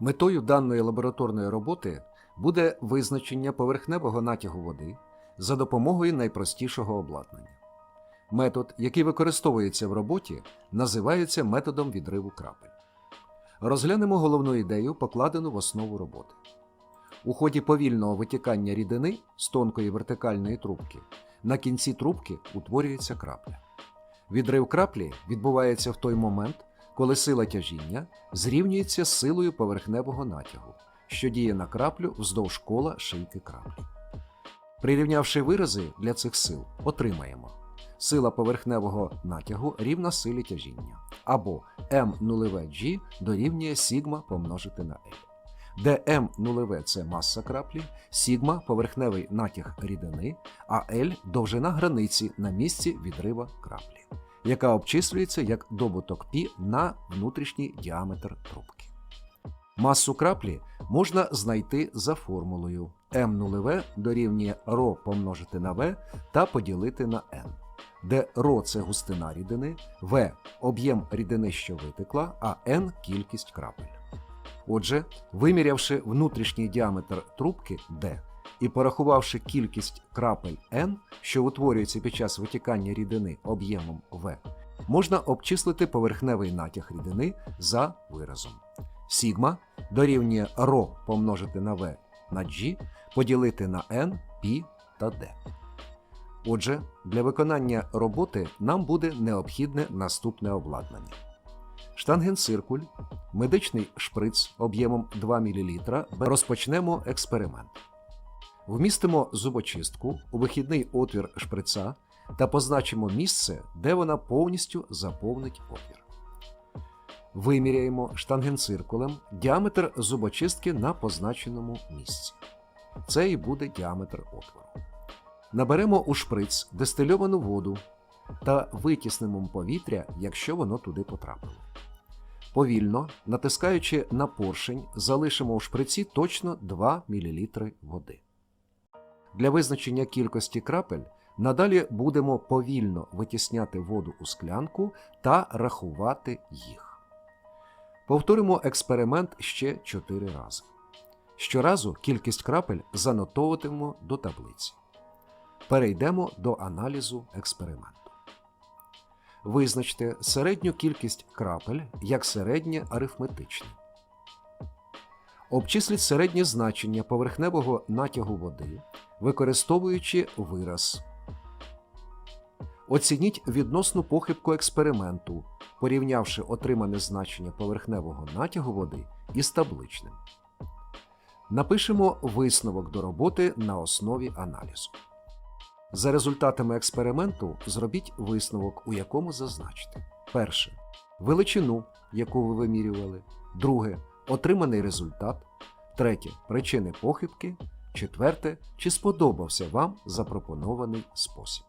Метою даної лабораторної роботи буде визначення поверхневого натягу води за допомогою найпростішого обладнання. Метод, який використовується в роботі, називається методом відриву крапель. Розглянемо головну ідею, покладену в основу роботи. У ході повільного витікання рідини з тонкої вертикальної трубки на кінці трубки утворюється крапля. Відрив краплі відбувається в той момент, коли сила тяжіння зрівнюється з силою поверхневого натягу, що діє на краплю вздовж кола шийки краплі. Прирівнявши вирази для цих сил, отримаємо. Сила поверхневого натягу рівна силі тяжіння, або М0G дорівнює сігма помножити на L, де М0 це маса краплі, сігма поверхневий натяг рідини, а L довжина границі на місці відрива краплі, яка обчислюється як добуток π на внутрішній діаметр трубки. Масу краплі можна знайти за формулою М0В дорівнює ρ помножити на В та поділити на N, де ρ – це густина рідини, В об'єм рідини, що витекла, а N кількість крапель. Отже, вимірявши внутрішній діаметр трубки D і порахувавши кількість крапель N, що утворюється під час витікання рідини об'ємом В, можна обчислити поверхневий натяг рідини за виразом. Сігма дорівнює ρ помножити на В на G поділити на N, π та D. Отже, для виконання роботи нам буде необхідне наступне обладнання. Штангенциркуль, медичний шприц об'ємом 2 мл. Розпочнемо експеримент. Вмістимо зубочистку у вихідний отвір шприца та позначимо місце, де вона повністю заповнить отвір. Виміряємо штангенциркулем діаметр зубочистки на позначеному місці. Це і буде діаметр отвору. Наберемо у шприц дистильовану воду та витіснемо повітря, якщо воно туди потрапило. Повільно, натискаючи на поршень, залишимо у шприці точно 2 мл води. Для визначення кількості крапель надалі будемо повільно витісняти воду у склянку та рахувати їх. Повторимо експеримент ще 4 рази. Щоразу кількість крапель занотовуватимемо до таблиці. Перейдемо до аналізу експерименту. Визначте середню кількість крапель як середнє арифметичне. Обчисліть середнє значення поверхневого натягу води, використовуючи вираз. Оцініть відносну похибку експерименту, порівнявши отримане значення поверхневого натягу води із табличним. Напишемо висновок до роботи на основі аналізу. За результатами експерименту зробіть висновок, у якому зазначите: перше величину, яку ви вимірювали, друге отриманий результат, третє. Причини похибки, четверте, чи сподобався вам запропонований спосіб.